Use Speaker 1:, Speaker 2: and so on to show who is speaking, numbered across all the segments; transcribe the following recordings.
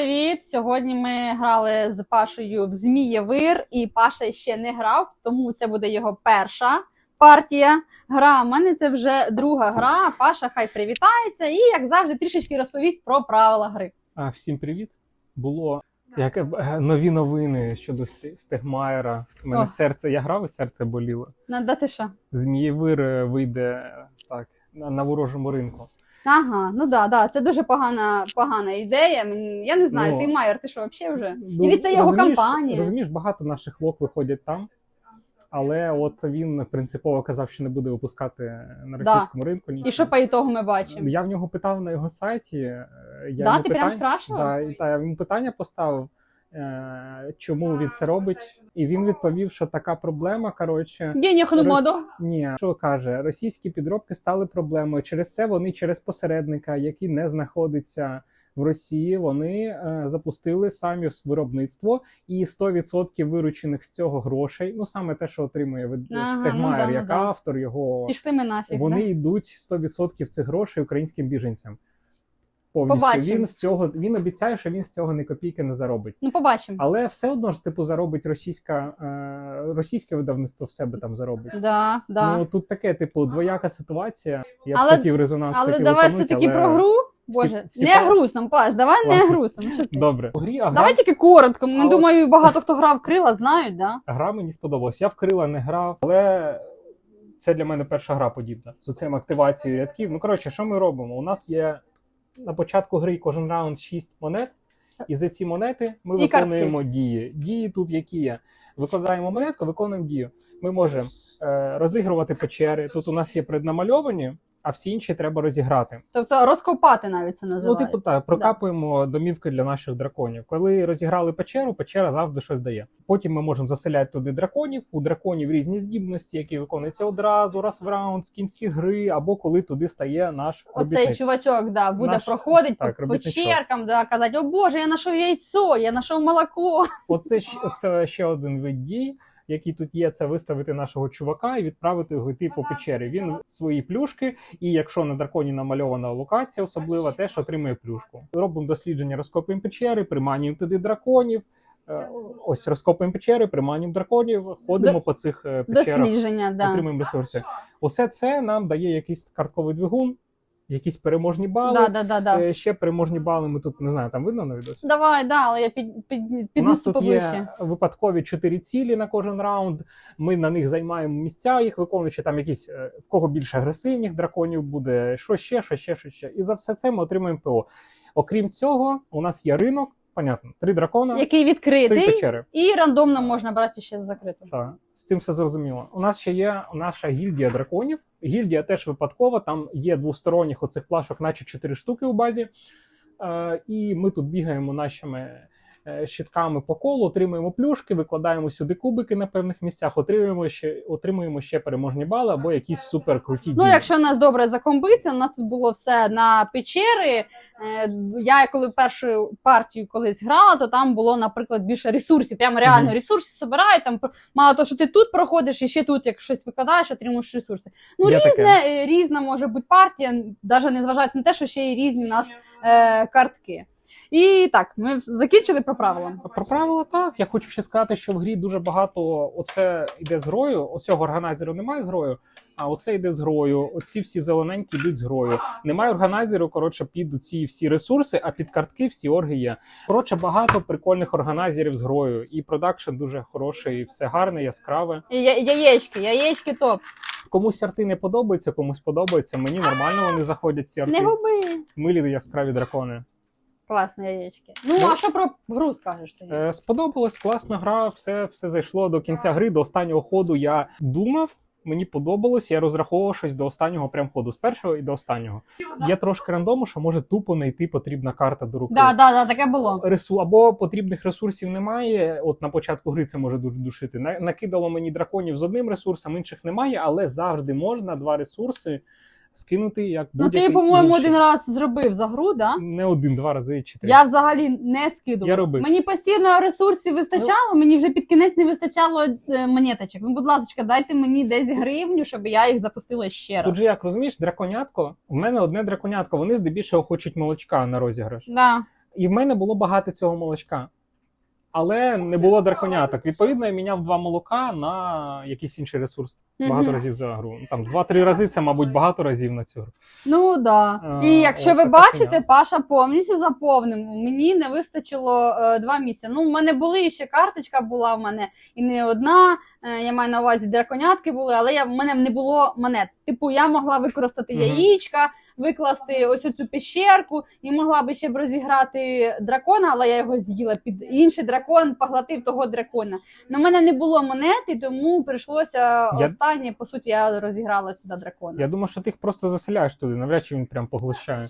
Speaker 1: привіт! Сьогодні ми грали з Пашою в Змієвир, і Паша ще не грав, тому це буде його перша партія. Гра. У мене це вже друга гра. Паша хай привітається і, як завжди, трішечки розповість про правила гри.
Speaker 2: А, всім привіт. Було як, е, нові новини щодо Сте- Стегмаєра. У мене
Speaker 1: О.
Speaker 2: серце, я грав і серце боліло.
Speaker 1: Надо ти що?
Speaker 2: Змієвир е, вийде так на, на ворожому ринку.
Speaker 1: Ага, ну да, да, це дуже погана, погана ідея. Мені- Я не знаю,
Speaker 2: Ну,
Speaker 1: ти Майер, ти що взагалі вже?
Speaker 2: Ну,
Speaker 1: І від це його
Speaker 2: розумієш- Розумієш, багато наших лок виходять там. Але от він принципово казав, що не буде випускати на
Speaker 1: Да.
Speaker 2: російському ринку. Нічого.
Speaker 1: І що по ітогу ми бачимо?
Speaker 2: Я в нього питав на його сайті. е, Я
Speaker 1: Да,
Speaker 2: йому
Speaker 1: ти прям
Speaker 2: питань-
Speaker 1: спрашував?
Speaker 2: Да, та, я йому питання поставив, чому він це робить. І він відповів, що така проблема. Коротше,
Speaker 1: Денег
Speaker 2: Рос- ні, що каже, російські підробки стали проблемою. Через це вони через посередника, який не знаходиться в Росії, вони е, запустили самі виробництво, і 100% виручених з цього грошей, ну саме те, що отримує від
Speaker 1: Ага, ну да, ну
Speaker 2: як
Speaker 1: да.
Speaker 2: автор його.
Speaker 1: Пішли ми нафіг.
Speaker 2: Вони
Speaker 1: да?
Speaker 2: йдуть 100% цих грошей українським біженцям. Повністю
Speaker 1: Побачимо.
Speaker 2: він з цього він обіцяє, що він з цього ні копійки не заробить.
Speaker 1: Ну, побачимо.
Speaker 2: Але все одно ж типу заробить російська е, російське видавництво в себе там заробить.
Speaker 1: Да, да.
Speaker 2: Ну тут таке, типу, двояка ситуація. Я
Speaker 1: Але-
Speaker 2: б хотів резонанс.
Speaker 1: Але
Speaker 2: хотів
Speaker 1: давай все-таки
Speaker 2: але...
Speaker 1: про гру. Боже,
Speaker 2: всі
Speaker 1: не
Speaker 2: па-
Speaker 1: грустно, Паш, давай не
Speaker 2: Ладно.
Speaker 1: грустно. Ну, що ти?
Speaker 2: Добре. Грі а гра,
Speaker 1: Давай тільки коротко. Ми
Speaker 2: А от-
Speaker 1: думаю, багато хто грав крила, знають, да?
Speaker 2: гра мені сподобалась. Я в крила не грав, але це для мене перша гра подібна з цим активацією рядків. Ну коротше, що ми робимо? У нас є на початку гри кожен раунд 6 монет. І за ці монети ми
Speaker 1: І
Speaker 2: виконуємо дії. Дії тут які є. Викладаємо монетку, виконуємо дію. Ми можемо е, розігрувати печери. Тут у нас є преднамальовані, а всі інші треба розіграти.
Speaker 1: Тобто розкопати навіть це
Speaker 2: Ну,
Speaker 1: називається.
Speaker 2: типу, так, прокапуємо домівки для наших драконів. Коли розіграли печеру, печера завжди щось дає. Потім ми можемо заселяти туди драконів. У драконів різні здібності, які виконуються одразу, раз в раунд, в кінці гри, або коли туди стає наш
Speaker 1: Оцей
Speaker 2: робітник.
Speaker 1: чувачок да, буде
Speaker 2: Наш-
Speaker 1: проходить
Speaker 2: так,
Speaker 1: по печеркам, да, казати, о Боже, я знайшов яйцо, я знайшов молоко.
Speaker 2: Оце, оце ще один вид дій, який тут є, це виставити нашого чувака і відправити його йти по печері. Він свої плюшки, і якщо на драконі намальована локація, особлива, теж отримує плюшку. Робимо дослідження, розкопуємо печери, приманюємо туди драконів. Е, Ось розкопуємо печери, приманюємо драконів, ходимо
Speaker 1: До-
Speaker 2: по цих е, печерах,
Speaker 1: Дослідження, да.
Speaker 2: отримуємо ресурси. Усе це нам дає якийсь картковий двигун, якісь переможні бали.
Speaker 1: Да, да, да, да.
Speaker 2: Е, Ще переможні бали. Ми тут не знаю, там видно на відео?
Speaker 1: Давай, да, але я під, під,
Speaker 2: У нас
Speaker 1: піднесу
Speaker 2: тут є випадкові чотири цілі на кожен раунд. Ми на них займаємо місця, їх виконуючи там якісь е, в кого більше агресивних драконів буде, що ще, що ще, що ще. І за все це ми отримуємо ПО. Окрім цього, у нас є ринок, понятно, три дракона,
Speaker 1: Який
Speaker 2: три
Speaker 1: відкритий,
Speaker 2: печери.
Speaker 1: і рандомно можна брати ще з закритим.
Speaker 2: Так, з цим все зрозуміло. У нас ще є наша гільдія драконів. Гільдія теж випадкова. Там є двосторонніх оцих плашок, наче чотири штуки у базі. Е, і ми тут бігаємо нашими е, щитками по колу, отримуємо плюшки, викладаємо сюди кубики на певних місцях, отримуємо ще, отримуємо ще переможні бали або якісь супер круті
Speaker 1: Ну,
Speaker 2: дії.
Speaker 1: якщо нас добре закомбиться, у нас тут було все на печери. Е, Я коли першу партію колись грала, то там було, наприклад, більше ресурсів. Прямо реально
Speaker 2: Мгм.
Speaker 1: ресурси збирають. Там про- мало того, що ти тут проходиш, і ще тут, як щось викладаєш, отримуєш ресурси. Ну,
Speaker 2: Є
Speaker 1: різне,
Speaker 2: таке.
Speaker 1: е, різна може бути партія, навіть не зважаючи на те, що ще й різні у нас е, картки. І так, ми закінчили про правила.
Speaker 2: Про правила так. Я хочу ще сказати, що в грі дуже багато оце йде з грою. Оцього органайзеру немає з грою, а оце йде з грою. Оці всі зелененькі йдуть з грою. Немає органайзеру, коротше, під ці всі ресурси, а під картки всі орги є. Коротше, багато прикольних органайзерів з грою. І продакшн дуже хороший, і все гарне, яскраве.
Speaker 1: Я- Яєчки, яєчки топ.
Speaker 2: Комусь арти не подобаються, комусь подобається. Мені нормально вони заходять ці арти.
Speaker 1: Не губи.
Speaker 2: Милі яскраві дракони.
Speaker 1: Класні яєчки. Ну,
Speaker 2: Ну,
Speaker 1: а що про гру скажеш тоді?
Speaker 2: Е, Сподобалась класна гра, все, все зайшло до кінця гри, до останнього ходу. Я думав, мені подобалось, я розраховував щось до останнього прям ходу, з першого і до останнього. Є трошки рандому, що може тупо не йти потрібна карта до руки.
Speaker 1: Да, да, да, таке було.
Speaker 2: Ресу або потрібних ресурсів немає. От на початку гри це може дуже душити. На- Накидало мені драконів з одним ресурсом, інших немає, але завжди можна два ресурси скинути як
Speaker 1: Ну
Speaker 2: будь-який
Speaker 1: ти, по-моєму,
Speaker 2: інший.
Speaker 1: один раз зробив за гру, да?
Speaker 2: не один, два рази чи три.
Speaker 1: Я взагалі не скидувала.
Speaker 2: Я робив.
Speaker 1: Мені постійно ресурсів вистачало, мені вже під кінець не вистачало е, монеточок. Ну, будь ласка, дайте мені десь гривню, щоб я їх запустила ще раз.
Speaker 2: Тут же як розумієш, драконятко. У мене одне драконятко. Вони здебільшого хочуть молочка на розіграш.
Speaker 1: Да.
Speaker 2: І в мене було багато цього молочка. Але не було драконяток. Відповідно, я міняв два молока на якийсь інший ресурс багато
Speaker 1: Мгм.
Speaker 2: разів за гру. Там два-три рази це, мабуть, багато разів на цю гру.
Speaker 1: Ну да.
Speaker 2: А,
Speaker 1: І якщо
Speaker 2: от
Speaker 1: ви
Speaker 2: така
Speaker 1: бачите,
Speaker 2: фігня.
Speaker 1: Паша повністю заповнив. Мені не вистачило е, два місяці. Ну, в мене були ще карточка була в мене і не одна. Е, я маю на увазі драконятки були, але я в мене не було монет. Типу, я могла використати
Speaker 2: Мгм.
Speaker 1: яєчка, викласти ось цю пещерку і могла би ще б розіграти дракона, але я його з'їла під інший дракон, поглотив того дракона. Но в мене не було монети, тому прийшлося
Speaker 2: Я-
Speaker 1: останнє. По суті, я розіграла сюди дракона.
Speaker 2: Я думаю, що ти їх просто заселяєш туди, навряд чи він прям поглощає.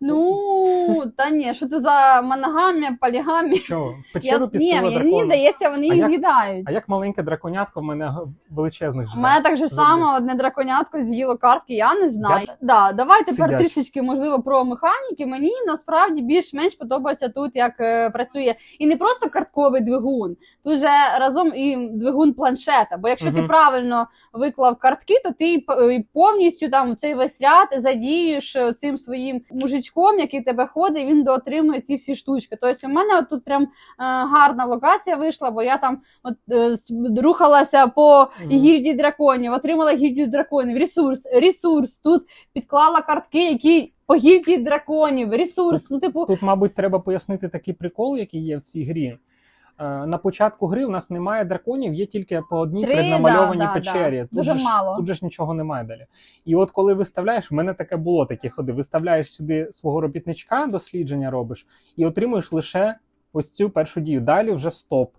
Speaker 1: Ну, та ні, що це за моногамія, полігамія?
Speaker 2: Що, в
Speaker 1: Я,
Speaker 2: печеру
Speaker 1: ні,
Speaker 2: підсила
Speaker 1: мені здається, вони
Speaker 2: А
Speaker 1: їх
Speaker 2: як-
Speaker 1: з'їдають.
Speaker 2: А як маленьке драконятко в мене г- величезних
Speaker 1: У
Speaker 2: живе.
Speaker 1: мене так же само одне драконятко з'їло картки, я не знаю.
Speaker 2: Я-
Speaker 1: Да, давай тепер
Speaker 2: Сидять.
Speaker 1: трішечки можливо про механіки. Мені насправді більш-менш подобається тут, як е, працює і не просто картковий двигун, тут же разом і двигун планшета. Бо якщо ти
Speaker 2: Мгм.
Speaker 1: правильно виклав картки, то ти п- і повністю там цей весь ряд задієш е, цим своїм мужичком, який тебе ходить, він доотримує ці всі штучки. Тобто у мене от тут прям е, гарна локація вийшла, бо я там от е, рухалася по гільдії драконів, отримала гільдію драконів, ресурс, ресурс. Тут підклала картки, які по гільдії драконів, ресурс. Ну, типу,
Speaker 2: Тут, мабуть, треба пояснити такий прикол, який є в цій грі. Е, На початку гри у нас немає драконів, є тільки по одній
Speaker 1: Три,
Speaker 2: преднамальованій
Speaker 1: да, да,
Speaker 2: печері.
Speaker 1: да.
Speaker 2: Тут,
Speaker 1: Дуже
Speaker 2: ж,
Speaker 1: мало.
Speaker 2: тут же ж нічого немає далі. І от коли виставляєш, в мене таке було такі ходи. Виставляєш сюди свого робітничка, дослідження робиш, і отримуєш лише ось цю першу дію. Далі вже стоп.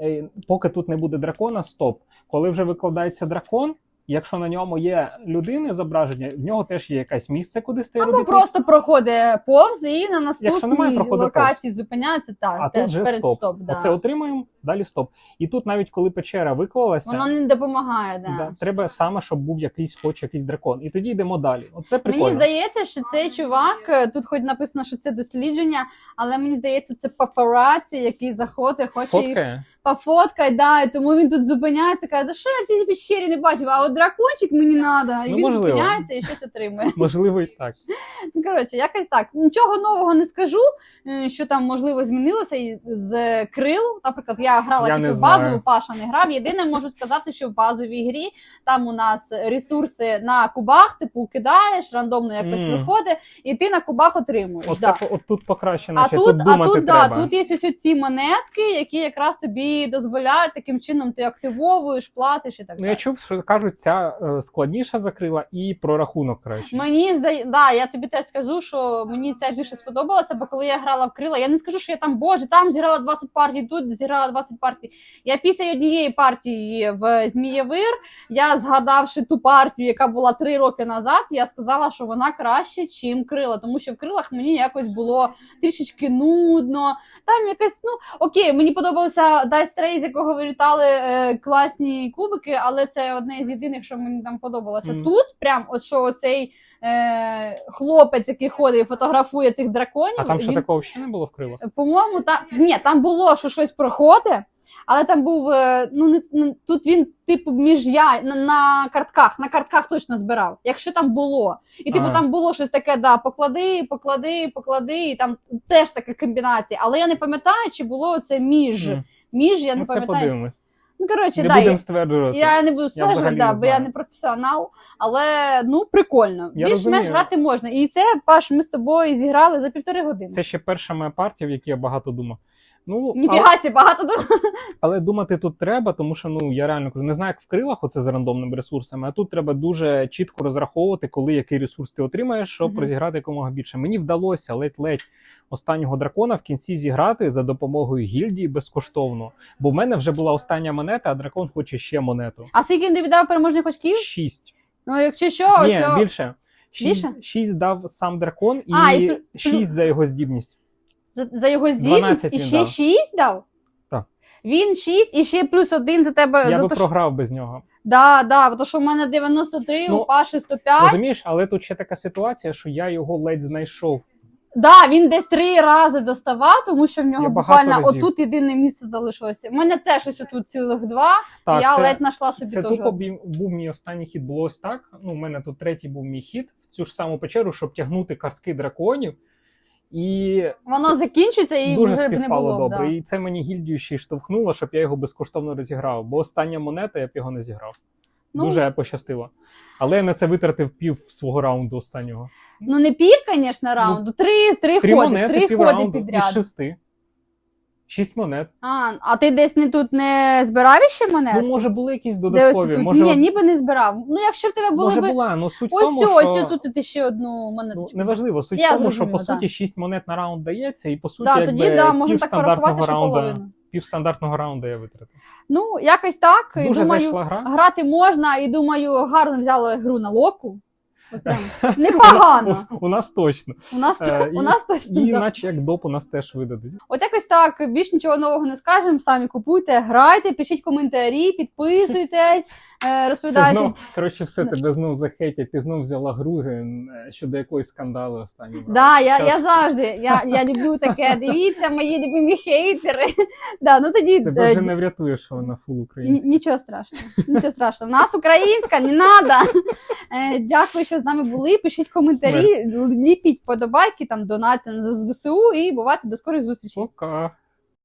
Speaker 2: Е, Поки тут не буде дракона, стоп. Коли вже викладається дракон. Якщо на ньому є людини зображення, в нього теж є якесь місце, куди стає
Speaker 1: або
Speaker 2: робітник.
Speaker 1: просто проходить повз і на наступній локації зупиняється. Так,
Speaker 2: а
Speaker 1: теж
Speaker 2: тут
Speaker 1: перед
Speaker 2: стоп.
Speaker 1: стоп. да.
Speaker 2: Оце отримуємо, далі стоп. І тут навіть коли печера виклалася,
Speaker 1: Воно не допомагає. Да.
Speaker 2: да, треба саме, щоб був якийсь хоч якийсь дракон. І тоді йдемо далі. Оце прикольно.
Speaker 1: Мені здається, що цей чувак е, тут, хоч написано, що це дослідження, але мені здається, це папараці, який заходить, хоче їх Пофоткати, да, і тому він тут зупиняється, каже, да що я в цій пещері не бачив, а от дракончик мені треба. І
Speaker 2: Ну,
Speaker 1: він
Speaker 2: можливо.
Speaker 1: зупиняється і щось отримує.
Speaker 2: Можливо, і так.
Speaker 1: Ну, коротше, якось так. Нічого нового не скажу, е, що там можливо змінилося і з крил. Наприклад, я грала
Speaker 2: Я
Speaker 1: тільки
Speaker 2: не
Speaker 1: в базову. Паша не грав. Єдине можу сказати, що в базовій грі там у нас ресурси на кубах, типу кидаєш, рандомно якось
Speaker 2: Мгм.
Speaker 1: виходить, і ти на кубах отримуєш.
Speaker 2: Оце
Speaker 1: да.
Speaker 2: по- от тут покраще,
Speaker 1: А
Speaker 2: наче
Speaker 1: тут,
Speaker 2: тут
Speaker 1: а
Speaker 2: думати
Speaker 1: тут, да,
Speaker 2: треба.
Speaker 1: тут є ось ці монетки, які якраз тобі дозволяють таким чином ти активовуєш, платиш і так
Speaker 2: Ну,
Speaker 1: далі.
Speaker 2: я чув, що кажуть, ця е, складніша закрила і прорахунок краще.
Speaker 1: Мені здає, да, я тобі теж скажу, що мені це більше сподобалося, бо коли я грала в крила, я не скажу, що я там боже, там зіграла 20 партій, тут зіграла 20 партій. Я після однієї партії в Змієвир, я згадавши ту партію, яка була три роки назад, я сказала, що вона краще, чим крила, тому що в крилах мені якось було трішечки нудно. Там якась, ну окей, мені подобався Dice Trace, з якого вилітали е, класні кубики, але це одне з єдиних, що мені там подобалося.
Speaker 2: Мгм.
Speaker 1: Тут прям от що оцей е, хлопець, який ходить і фотографує цих драконів.
Speaker 2: А там що
Speaker 1: він,
Speaker 2: такого ще не було в крилах?
Speaker 1: по-моєму, та ні, там було, що щось проходить. Але там був е, ну не, тут він типу між я на, на картках, на картках точно збирав, якщо там було. І типу
Speaker 2: Ага.
Speaker 1: там було щось таке, да, поклади, поклади, поклади, і там теж така комбінація. Але я не пам'ятаю, чи було це між.
Speaker 2: М.
Speaker 1: Між я не
Speaker 2: Ми
Speaker 1: пам'ятаю.
Speaker 2: подивимось.
Speaker 1: Ну коротше,
Speaker 2: Не
Speaker 1: да,
Speaker 2: будемо
Speaker 1: я,
Speaker 2: стверджувати.
Speaker 1: я не буду стверджувати,
Speaker 2: взагалі
Speaker 1: да,
Speaker 2: не
Speaker 1: бо я
Speaker 2: знаю.
Speaker 1: не професіонал, але ну прикольно.
Speaker 2: Я
Speaker 1: Більш-менш
Speaker 2: розумію.
Speaker 1: грати можна. І це Паш, ми з тобою зіграли за півтори години.
Speaker 2: Це ще перша моя партія, в якій я багато думав. Ну,
Speaker 1: Ніфіга сі, багато думаю.
Speaker 2: але думати тут треба, тому що ну я реально кажу, не знаю, як в крилах оце з рандомними ресурсами, а тут треба дуже чітко розраховувати, коли який ресурс ти отримаєш, щоб
Speaker 1: Мгм.
Speaker 2: розіграти якомога більше. Мені вдалося ледь-ледь останнього дракона в кінці зіграти за допомогою гільдії безкоштовно. Бо в мене вже була остання монета, а дракон хоче ще монету.
Speaker 1: А скільки він тобі дав переможних очків?
Speaker 2: Шість.
Speaker 1: Ну, якщо що,
Speaker 2: Ні,
Speaker 1: ось,
Speaker 2: більше. Шість,
Speaker 1: Більше?
Speaker 2: шість дав сам дракон і,
Speaker 1: А, і
Speaker 2: шість за його здібність.
Speaker 1: За, за його здібність і
Speaker 2: він
Speaker 1: ще
Speaker 2: дав.
Speaker 1: 6 дав?
Speaker 2: Так.
Speaker 1: Він 6 і ще плюс один за тебе.
Speaker 2: Я
Speaker 1: за
Speaker 2: би
Speaker 1: то, що...
Speaker 2: програв без нього.
Speaker 1: Да, да, бо то, що в мене 93,
Speaker 2: Ну,
Speaker 1: у Паші 105.
Speaker 2: Розумієш, але тут ще така ситуація, що я його ледь знайшов.
Speaker 1: Да, він десь три рази доставав, тому що в нього
Speaker 2: Я багато
Speaker 1: буквально
Speaker 2: разів.
Speaker 1: отут єдине місце залишилося. У мене теж ось отут цілих два,
Speaker 2: Так,
Speaker 1: я
Speaker 2: це,
Speaker 1: ледь знайшла собі
Speaker 2: це тупо був мій останній хід. Було ось так. Ну, у мене тут третій був мій хід в цю ж саму печеру, щоб тягнути картки драконів. І
Speaker 1: Воно закінчиться і
Speaker 2: дуже
Speaker 1: вже не було.
Speaker 2: добре.
Speaker 1: Да.
Speaker 2: І це мені гільдію ще й штовхнуло, щоб я його безкоштовно розіграв. Бо остання монета я б його не зіграв.
Speaker 1: Ну,
Speaker 2: Дуже пощастило. Але я на це витратив пів свого раунду останнього.
Speaker 1: ну не пів, звісно, раунду. Три, три,
Speaker 2: Три
Speaker 1: ходи,
Speaker 2: монети,
Speaker 1: три ходи
Speaker 2: раунду
Speaker 1: підряд.
Speaker 2: із шести. Шість монет.
Speaker 1: А, а ти десь не тут не збирав ще монет?
Speaker 2: Ну, може, були якісь додаткові.
Speaker 1: тут?
Speaker 2: Може,
Speaker 1: Ні, ніби не збирав. Ну, якщо в тебе були
Speaker 2: може
Speaker 1: би.
Speaker 2: була, ну суть в
Speaker 1: Ось
Speaker 2: тому,
Speaker 1: ось,
Speaker 2: що...
Speaker 1: ось тут ти ще одну
Speaker 2: Ну, неважливо. Суть
Speaker 1: Я
Speaker 2: в тому, що по
Speaker 1: зрозуміла,
Speaker 2: суті 6 монет на раунд дається, і по суті,
Speaker 1: да,
Speaker 2: якби
Speaker 1: тоді да, можна
Speaker 2: пів
Speaker 1: так порахувати,
Speaker 2: стандартного
Speaker 1: що
Speaker 2: раунда,
Speaker 1: половину.
Speaker 2: пів стандартного раунда я витратив.
Speaker 1: Ну, якось так. і
Speaker 2: Дуже
Speaker 1: думаю,
Speaker 2: зайшла гра.
Speaker 1: грати можна, і думаю, гарно взяли гру на локу. Непогано.
Speaker 2: У, нас точно.
Speaker 1: У нас,
Speaker 2: Е,
Speaker 1: у нас точно.
Speaker 2: І наче як доп у нас теж видадуть.
Speaker 1: От якось так, більш нічого нового не скажемо. Самі купуйте, грайте, пишіть коментарі, підписуйтесь, е,
Speaker 2: Все знов, коротше, все тебе знов захейтять, ти знов взяла гру е, щодо якоїсь скандалу останнього.
Speaker 1: Да, я,
Speaker 2: Час-
Speaker 1: я завжди. Я, я люблю таке. Дивіться, мої любимі хейтери. Да, ну тоді
Speaker 2: Тебе
Speaker 1: е,
Speaker 2: вже не врятуєш, що вона фул українська.
Speaker 1: Нічого страшного, нічого страшного. В нас українська, не треба. Е, дякую, що з нами були. Пишіть коментарі, ліпіть подобайки, там донати на ЗСУ і бувайте до скорих зустрічей.
Speaker 2: Пока.